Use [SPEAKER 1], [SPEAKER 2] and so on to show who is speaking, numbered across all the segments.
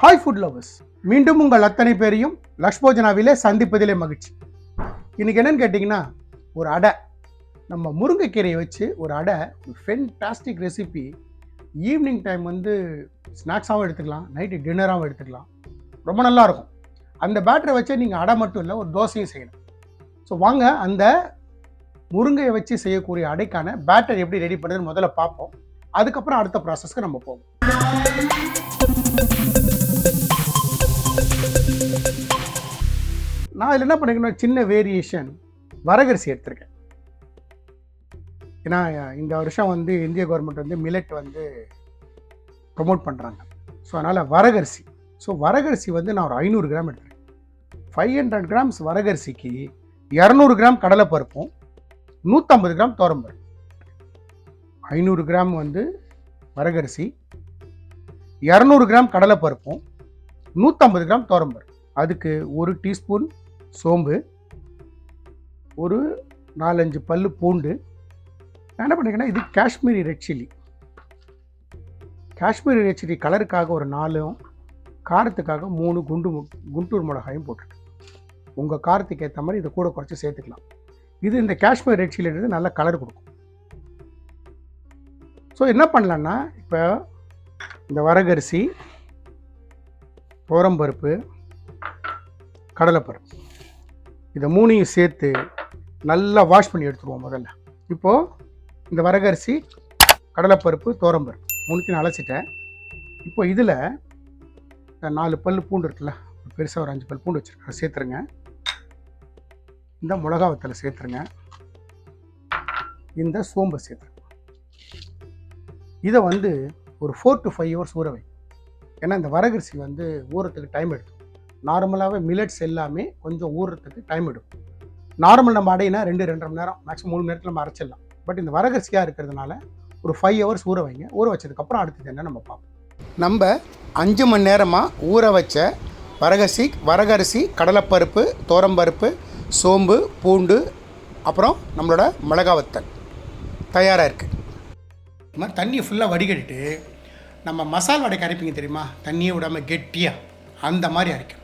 [SPEAKER 1] Hi food lovers மீண்டும் உங்கள் அத்தனை பேரையும் லக்ஷ்போஜனாவிலே சந்திப்பதிலே மகிழ்ச்சி. இன்றைக்கி என்னன்னு கேட்டிங்கன்னா ஒரு அடை. நம்ம முருங்கைக்கீரையை வச்சு ஒரு அடை ஒரு ஃபென்டாஸ்டிக் ரெசிபி ஈவினிங் டைம் வந்து ஸ்நாக்ஸாகவும் எடுத்துக்கலாம் நைட்டு டின்னராகவும் எடுத்துக்கலாம். ரொம்ப நல்லா இருக்கும் அந்த பேட்டரை வச்சு நீங்கள் அடை மட்டும் இல்லை ஒரு தோசையும் செய்யலாம். ஸோ வாங்க அந்த முருங்கையை வச்சு செய்யக்கூடிய அடைக்கான பேட்டர் எப்படி ரெடி பண்ணுறதுன்னு முதல்ல பார்ப்போம். அதுக்கப்புறம் அடுத்த ப்ராசஸ்க்கு நம்ம போவோம். நான் இதில் என்ன பண்ணிக்கணும் சின்ன வேரியேஷன் வரகரிசி எடுத்திருக்கேன். ஏன்னா இந்த வருஷம் வந்து இந்திய கவர்மெண்ட் வந்து மில்லட் வந்து ப்ரொமோட் பண்ணுறாங்க ஸோ அதனால் வரகரிசி. ஸோ வரகரிசி வந்து நான் ஒரு ஐநூறு கிராம் எடுத்துருக்கேன். ஃபைவ் ஹண்ட்ரட் கிராம்ஸ் வரகரிசிக்கு இரநூறு கிராம் கடலைப்பருப்பும் நூற்றம்பது கிராம் தோரம்பருப்பு ஐநூறு கிராம் வந்து வரகரிசி இரநூறு கிராம் கடலைப்பருப்பும் நூற்றம்பது கிராம் தோரம்பருப்பு அதுக்கு ஒரு டீஸ்பூன் சோம்பு ஒரு நாலஞ்சு பல் பூண்டு. நான் என்ன பண்ணிக்கிறேன்னா இது Kashmiri red chilli Kashmiri red chilli கலருக்காக ஒரு நாலும் காரத்துக்காக மூணு குண்டு குண்டூர் மிளகாயும் போட்டுருக்கேன். உங்கள் காரத்துக்கு ஏற்ற மாதிரி இதை கூட குறைச்சி சேர்த்துக்கலாம். இது இந்த காஷ்மீர் ரெட் சில்லின்றது நல்ல கலர் கொடுக்கும். ஸோ என்ன பண்ணலான்னா இப்போ இந்த வரகரிசி துவரம்பருப்பு கடலைப்பருப்பு. இதை மூணையும் சேர்த்து நல்லா வாஷ் பண்ணி எடுத்துருவோம் முதல்ல. இப்போது இந்த வரகரிசி கடலைப்பருப்பு தோரம்பருப்பு மூணுத்தையும் அலசிட்டேன். இப்போ இதில் நாலு பல் பூண்டு இருக்குல்ல பெருசாக ஒரு அஞ்சு பல் பூண்டு வச்சுருக்கேன். சேர்த்துருங்க. இந்த மிளகா வத்தலை சேர்த்துருங்க. இந்த சோம்பை சேர்த்துருங்க. இதை வந்து ஒரு ஃபோர் டு ஃபைவ் ஹவர்ஸ் ஊற வை. ஏன்னா இந்த வரகரிசி வந்து ஊறத்துக்கு டைம் எடுக்கும். நார்மலாகவே மில்லட்ஸ் எல்லாமே கொஞ்சம் ஊறுறதுக்கு டைம் எடுக்கும். நார்மல் நம்ம அடையினா ரெண்டு ரெண்டரை மணி நேரம் மேக்ஸிமம் மூணு மணி நேரத்தில் நம்ம அரைச்சிடலாம். பட் இந்த வரகரிசியாக இருக்கிறதுனால ஒரு ஃபைவ் ஹவர்ஸ் ஊற வைங்க. ஊற வச்சதுக்கப்புறம் அடுத்தது என்ன நம்ம பார்ப்போம். நம்ம அஞ்சு மணி நேரமாக ஊற வச்ச வரகரிசி வரகரிசி கடலைப்பருப்பு தோரம்பருப்பு சோம்பு பூண்டு அப்புறம் நம்மளோட மிளகா வத்தல். தயாராக இருக்குது இது மாதிரி தண்ணியை ஃபுல்லாக வடிகட்டிட்டு நம்ம மசால் வடைக்கு அரைப்பீங்க தெரியுமா? தண்ணியை விடாமல் கெட்டியாக அந்த மாதிரி அரைக்கணும்.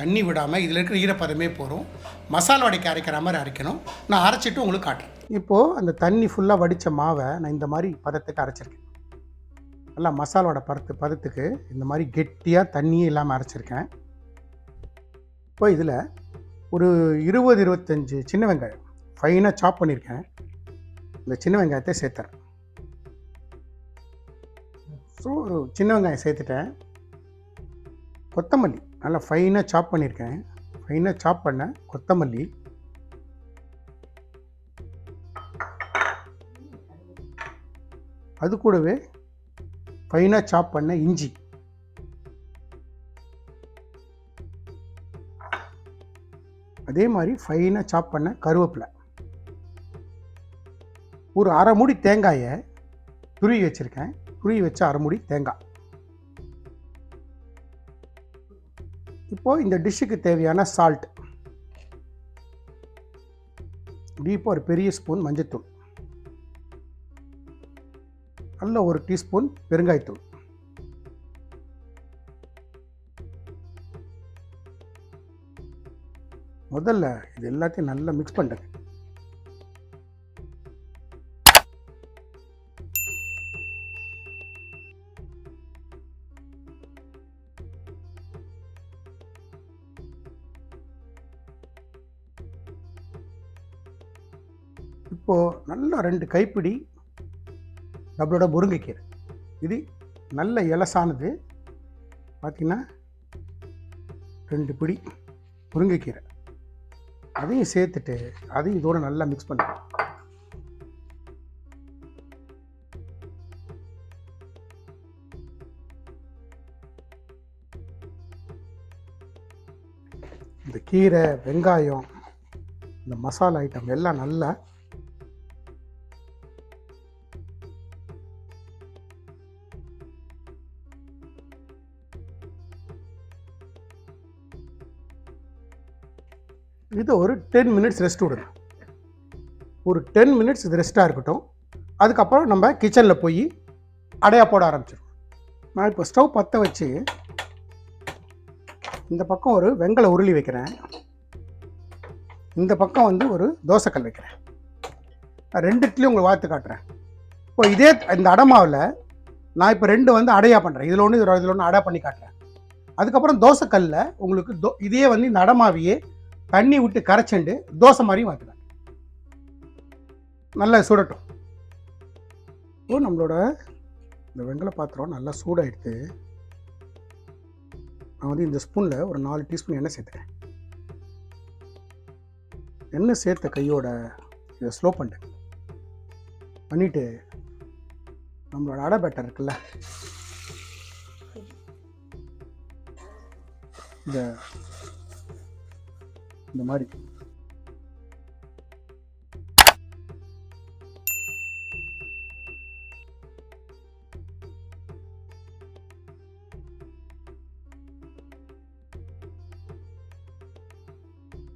[SPEAKER 1] தண்ணி விடாமல் இதில் இருக்கிற ஈரப்பதமே போகிறோம் மசாலா வடைக்கு அரைக்கிற மாதிரி அரைக்கணும். நான் அரைச்சிட்டு உங்களுக்கு காட்டுறேன். இப்போது அந்த தண்ணி ஃபுல்லாக வடித்த மாவை நான் இந்த மாதிரி பதத்துக்கு அரைச்சிருக்கேன். நல்லா மசால் பருத்து பதத்துக்கு இந்த மாதிரி கெட்டியாக தண்ணியே இல்லாமல் அரைச்சிருக்கேன். இப்போ இதில் ஒரு இருபது இருபத்தஞ்சி சின்ன வெங்காயம் ஃபைனாக சாப் பண்ணியிருக்கேன் இந்த சின்ன வெங்காயத்தை சேர்த்துறேன். ஸோ ஒரு சின்ன வெங்காயம் சேர்த்துட்டேன். கொத்தமல்லி. நல்லா ஃபைனாக சாப் பண்ணியிருக்கேன் ஃபைனாக சாப் பண்ண கொத்தமல்லி. அது கூடவே ஃபைனாக சாப் பண்ண இஞ்சி. அதே மாதிரி ஃபைனாக சாப் பண்ண கருவேப்பிலை. ஒரு அரை மூடி தேங்காயை துருவி வச்சுருக்கேன். துருவி வச்ச அரை மூடி தேங்காய். இப்போது இந்த டிஷ்ஷுக்கு தேவையான சால்ட் டீப்பாக ஒரு பெரிய ஸ்பூன் மஞ்சத்தூள். நல்ல ஒரு டீஸ்பூன் பெருங்காயத்தூள். முதல்ல இது எல்லாத்தையும் நல்லா மிக்ஸ் பண்ணுங்க. இப்போது நல்லா ரெண்டு கைப்பிடி நம்மளோட முருங்கைக்கீரை. இது நல்ல இலசானது. பார்த்திங்கன்னா ரெண்டு பிடி முருங்கைக்கீரை. அதையும் சேர்த்துட்டு அதையும் இதோட நல்லா மிக்ஸ் பண்ணுங்க இந்த கீரை வெங்காயம் இந்த மசாலா ஐட்டம் எல்லாம் நல்லா இது ஒரு டென் மினிட்ஸ் ரெஸ்ட் விடுங்க. ஒரு டென் மினிட்ஸ் இது ரெஸ்ட்டாக இருக்கட்டும். அதுக்கப்புறம் நம்ம கிச்சனில் போய் அடையா போட ஆரம்பிச்சிடும் நான் இப்போ ஸ்டவ் பற்ற வச்சு இந்த பக்கம் ஒரு வெங்கல உருளி வைக்கிறேன். இந்த பக்கம் வந்து ஒரு தோசைக்கல் வைக்கிறேன். நான் ரெண்டுத்துலேயும் உங்களுக்கு வாத்து காட்டுறேன். இப்போ இதே இந்த அடமாவில் நான் இப்போ ரெண்டு வந்து அடையா பண்ணுறேன் இதில் ஒன்று இதில் ஒன்று அடை பண்ணி காட்டுறேன். அதுக்கப்புறம் தோசைக்கல்ல உங்களுக்கு தோ இதே வந்து இந்த அடமாவையே தண்ணி விட்டு கரைச்சண்டு தோசை மாதிரியும் வாத்துக்கிறேன் நல்லா சுடட்டும். இப்போ நம்மளோட இந்த வெங்கல பாத்திரம் நல்லா சூடாயிடுத்து நான் வந்து இந்த ஸ்பூனில் ஒரு நாலு டீஸ்பூன் எண்ணெய் சேர்த்துக்கிறேன். எண்ணெய் சேர்த்த கையோட இதை ஸ்லோ பண்ணிட்டேன் பண்ணிவிட்டு நம்மளோட அடை பேட்டர் இருக்குல்ல இந்த இந்த மாதிரி.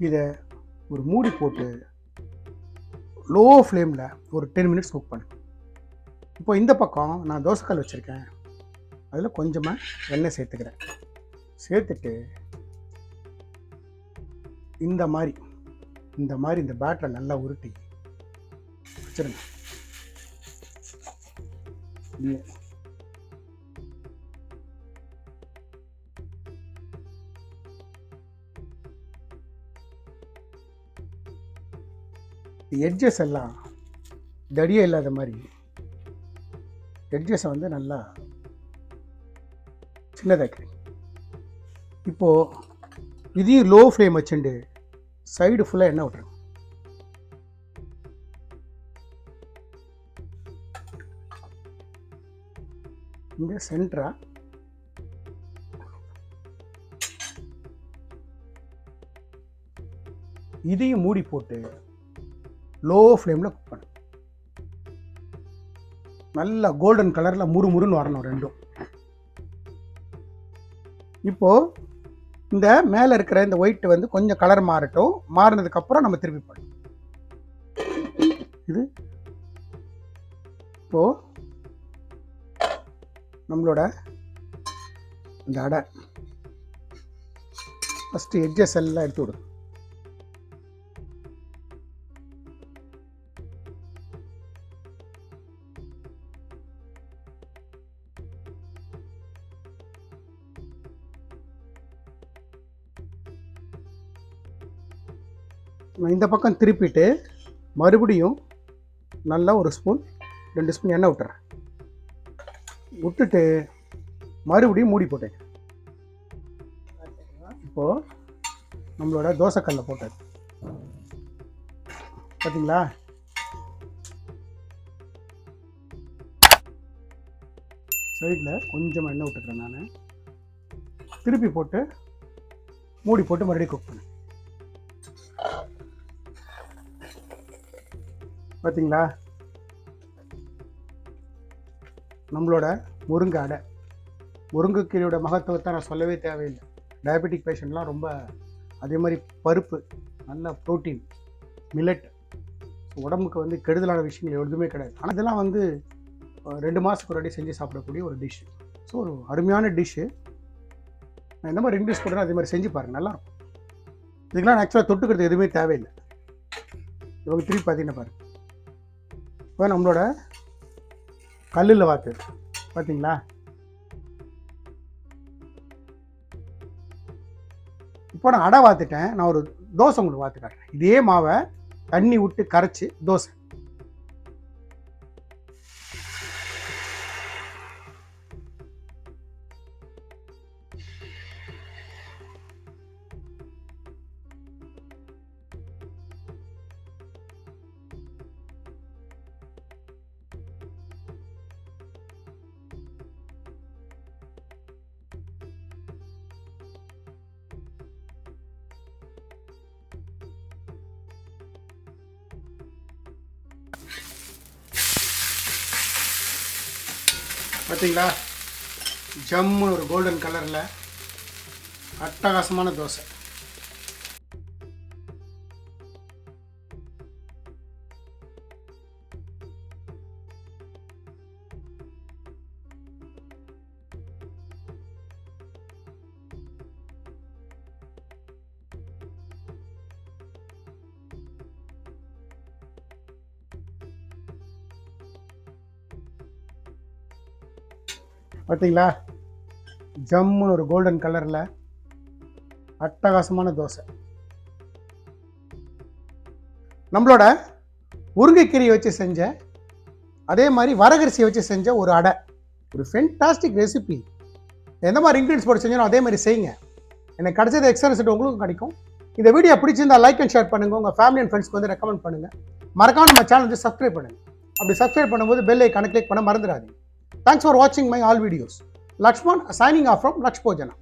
[SPEAKER 1] இதை ஒரு மூடி போட்டு லோ ஃப்ளேமில் ஒரு டென் மினிட்ஸ் குக் பண்ணு. இப்போ இந்த பக்கம் நான் தோசைக்கல் வச்சுருக்கேன். அதில் கொஞ்சமாக எண்ணெய் சேர்த்துக்கிறேன். சேர்த்துட்டு இந்த மாதிரி இந்த மாதிரி இந்த பேட்டரை நல்லா உருட்டி. வச்சிருங்க. எட்ஜஸ் எல்லாம் தடியே இல்லாத மாதிரி எட்ஜஸை வந்து நல்லா சின்னதாக்கிறேன் இப்போது இதையும் லோ ஃப்ளேம் வச்சுண்டு சைடு ஃபுல்லாக எண்ணெய் விட்ருங்க இங்கே சென்டரா. இதையும் மூடி போட்டு லோ ஃப்ளேமில் குக் பண்ணு. நல்லா கோல்டன் கலரில் முறுமுறுன்னு வரணும் ரெண்டும். இப்போது இந்த மேலே இருக்கிற இந்த ஒயிட் வந்து கொஞ்சம் கலர் மாறட்டும். மாறினதுக்கப்புறம் நம்ம திருப்பி பண்ணணும் இது. இப்போது நம்மளோட இந்த அடை. ஃபஸ்ட்டு எட்ஜஸ் எல்லாம் எடுத்து விடுங்க இந்த பக்கம் திருப்பிட்டு மறுபடியும் நல்லா ஒரு ஸ்பூன் ரெண்டு ஸ்பூன் எண்ணெய் விட்டுறேன் விட்டுட்டு மறுபடியும் மூடி போட்டேன். இப்போது நம்மளோட தோசைக்கல்லை போட்டது. பார்த்தீங்களா சைடில் கொஞ்சம் எண்ணெய் விட்டுக்கிறேன் நான். திருப்பி போட்டு மூடி போட்டு மறுபடியும் குக் பண்ணேன் பார்த்தீங்களா நம்மளோட முருங்கை அடை. முருங்கைக்கீரையோட மகத்துவத்தை நான் சொல்லவே தேவையில்லை. டயபெட்டிக் பேஷண்ட்லாம் ரொம்ப அதே மாதிரி பருப்பு நல்ல ப்ரோட்டீன் மில்லட் உடம்புக்கு வந்து கெடுதலான விஷயங்கள் எதுவுமே கிடையாது. ஆனால் இதெல்லாம் வந்து ரெண்டு மாதத்துக்கு ஒரு செஞ்சு சாப்பிடக்கூடிய ஒரு டிஷ் ஸோ ஒரு அருமையான டிஷ்ஷு நான் எந்த மாதிரி இங்கிலீஷ் போடுறேன் அதே மாதிரி செஞ்சு பாருங்க. நல்லாயிருக்கும். இதுக்கெல்லாம் ஆக்சுவலாக தொட்டுக்கிறது எதுவுமே தேவையில்லை. இவங்க திருப்பி பார்த்தீங்கன்னா பாருங்கள் இப்போ நம்மளோட கல்லில் வாத்து பார்த்தீங்களா இப்போ நான் அடை வாத்துட்டேன். நான் ஒரு தோசை உங்களுக்கு வாத்து காட்டுறேன். இதே மாவை தண்ணி விட்டு கரைச்சி தோசை. பார்த்தீங்களா ஜம்மு ஒரு கோல்டன் கலரில் அட்டகாசமான தோசை. பார்த்தீங்களா ஜம்முன்னு ஒரு கோல்டன் கலரில் அட்டகாசமான தோசை. நம்மளோட முருங்கைக்கீரையை வச்சு செஞ்ச அதே மாதிரி வரகரிசியை வச்சு செஞ்ச ஒரு அடை. ஒரு ஃபென்டாஸ்டிக் ரெசிபி எந்த மாதிரி இன்க்ரீடியன்ஸ் போட்டு செஞ்சாலும் அதே மாதிரி செய்யுங்க. எனக்கு கிடைச்சது எக்ஸ்ட்ரா ரிசல்ட் உங்களுக்கும் கிடைக்கும். இந்த வீடியோ பிடிச்சிருந்தா லைக் அண்ட் ஷேர் பண்ணுங்க. உங்கள் ஃபேமிலி அண்ட் ஃப்ரெண்ட்ஸ்க்கு வந்து ரெக்கமெண்ட் பண்ணுங்கள் மறக்காம நம்ம சேனல் வந்து சப்ஸ்கிரைப் பண்ணுங்கள் அப்படி சப்ஸ்கிரைப் பண்ணும்போது பெல் ஐக்கான கிளிக் பண்ண மறந்துடாதீங்க. Thanks for watching my all videos. Lakshman signing off from Lakshpojana.